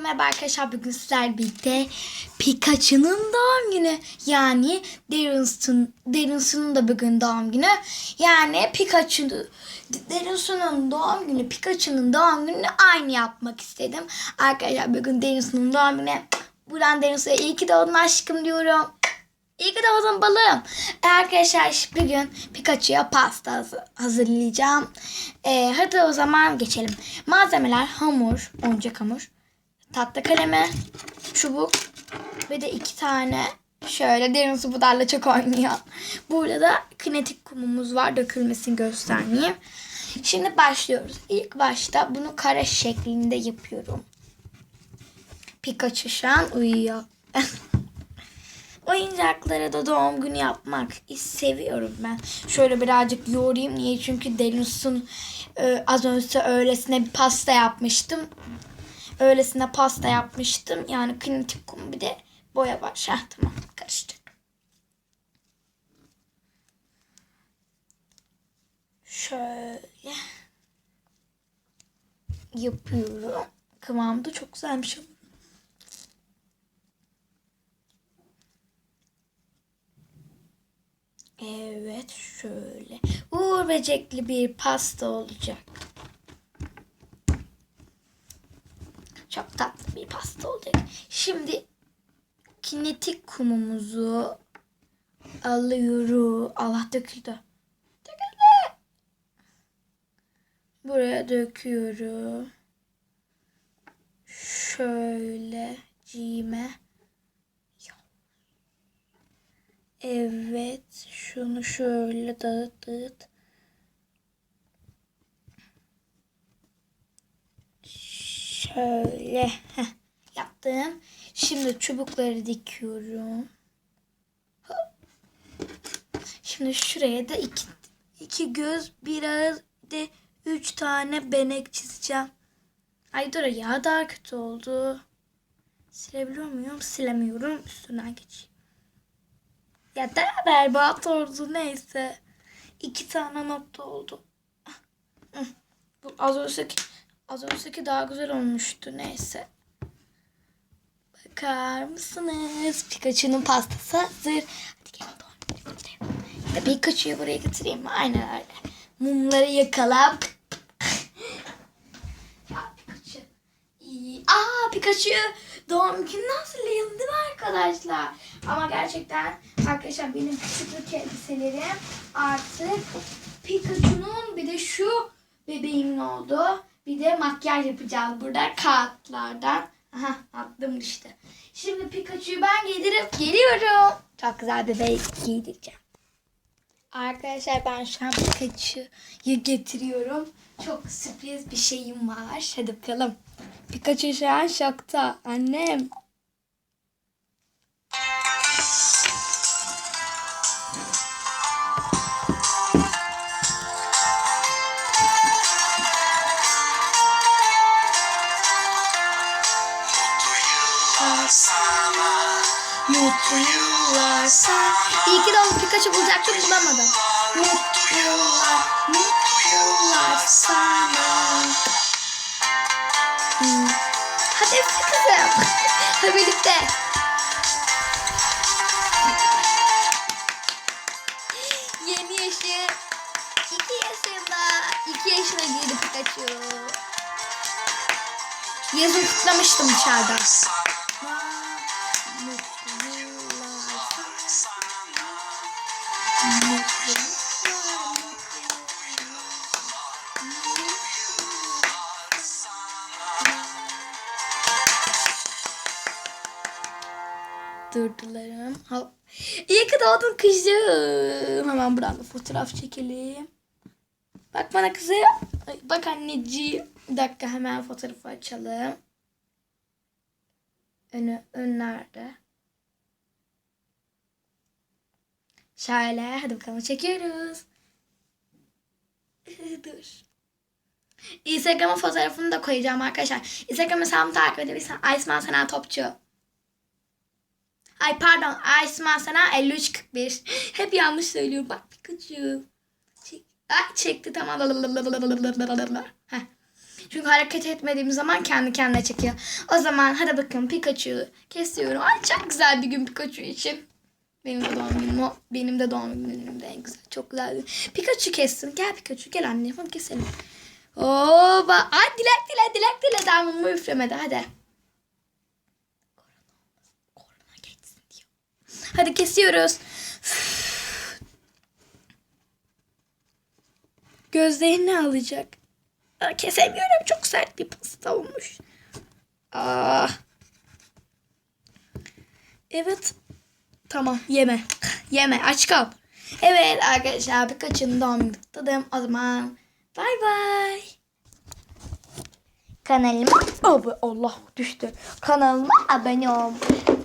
Merhaba arkadaşlar bugün sizlerle birlikte Pikachu'nun doğum günü yani Darius'un Darius'un da bugün doğum günü yani Pikachu Darius'un doğum günü Pikachu'nun doğum gününü aynı yapmak istedim arkadaşlar bugün Darius'un doğum günü buradan Darius'a iyi ki doğdun aşkım diyorum İyi ki doğdun balığım. Arkadaşlar bugün Pikachu'ya pasta haz- hazırlayacağım. E, hadi o zaman geçelim. Malzemeler hamur, oyuncak hamur, tatlı kalemi, çubuk ve de iki tane şöyle derin su budarla çok oynuyor. Burada da kinetik kumumuz var. Dökülmesini göstermeyeyim. Şimdi başlıyoruz. İlk başta bunu kare şeklinde yapıyorum. Pikachu şu an uyuyor. Oyuncaklara da doğum günü yapmak seviyorum ben. Şöyle birazcık yoğurayım. Niye? Çünkü Denus'un e, az önce öylesine bir pasta yapmıştım. Öylesine pasta yapmıştım. Yani kinetik bir de boya var. Heh, tamam karıştık. Şöyle yapıyorum. Kıvamı da çok güzelmiş. Evet şöyle. Uğur böcekli bir pasta olacak. Çok tatlı bir pasta olacak. Şimdi kinetik kumumuzu alıyorum. Allah döküldü. Döküldü. Buraya döküyorum. Şöyle cime. Evet. Şunu şöyle dağıt dağıt. Şöyle. Heh, yaptım. Şimdi çubukları dikiyorum. Şimdi şuraya da iki, iki göz, bir ağız, de üç tane benek çizeceğim. Ay dur ya daha kötü oldu. Silebiliyor muyum? Silemiyorum. Üstünden geçeyim. Ya da berbat oldu neyse. İki tane nokta oldu. Bu az önceki, az önceki daha güzel olmuştu neyse. Bakar mısınız? Pikachu'nun pastası hazır. Hadi gel doğru götüreyim. Ya Pikachu'yu buraya getireyim mi? Aynen öyle. Mumları yakalım. ya Pikachu. Aa Pikachu doğum gününü hazırlayalım değil arkadaşlar? Ama gerçekten arkadaşlar benim küçüklük elbiselerim artık Pikachu'nun bir de şu bebeğimin oldu. Bir de makyaj yapacağız burada kağıtlardan. Aha attım işte. Şimdi Pikachu'yu ben giydirip geliyorum. Çok güzel bebeği giydireceğim. Arkadaşlar ben şu an Pikachu'yu getiriyorum. Çok sürpriz bir şeyim var. Hadi bakalım. Pikachu şu an şokta. Annem. Sana. Mutlu yıllar sana. İyi ki doğdun Pikachu bulacaktık bulamadım. Mutlu yıllar, mutlu yıllar sana. Hmm. Hadi öptü kızım. Hadi birlikte. Yeni yaşı. İki yaşında. İki yaşına girdi Pikachu. Yazın kutlamıştım dışarıda. Durdularım. Hop. İyi ki doğdun kızım. Hemen buradan da fotoğraf çekelim. Bak bana kızım. Bak anneciğim. Bir dakika hemen fotoğrafı açalım. Önü, ön nerede? Şöyle hadi bakalım çekiyoruz. Dur. Instagram'a fotoğrafını da koyacağım arkadaşlar. Instagram hesabımı takip edebilirsen Aysman Sena Topçu. Ay pardon Aysman Sena 5341. Hep yanlış söylüyorum. Bak Pikachu. Çek. Ay çekti tamam. Heh. Çünkü hareket etmediğim zaman kendi kendine çekiyor. O zaman hadi bakın Pikachu'yu kesiyorum. Ay çok güzel bir gün Pikachu için. Benim de doğum günüm o. Benim de doğum günüm de en güzel. Çok güzeldi. Pikachu kessin. Gel Pikachu gel anne. Hadi keselim. Oba. Ay dilek dile dilek dile. Daha mumu üflemedi. Hadi. Hadi kesiyoruz. Gözlerini alacak. Aa, kesemiyorum. Çok sert bir pasta olmuş. Aa. Evet. Tamam yeme. Yeme aç kal. Evet arkadaşlar birkaçını doğum günü kutladım. O zaman bay bay. Kanalıma abi Allah düştü. Kanalıma abone ol.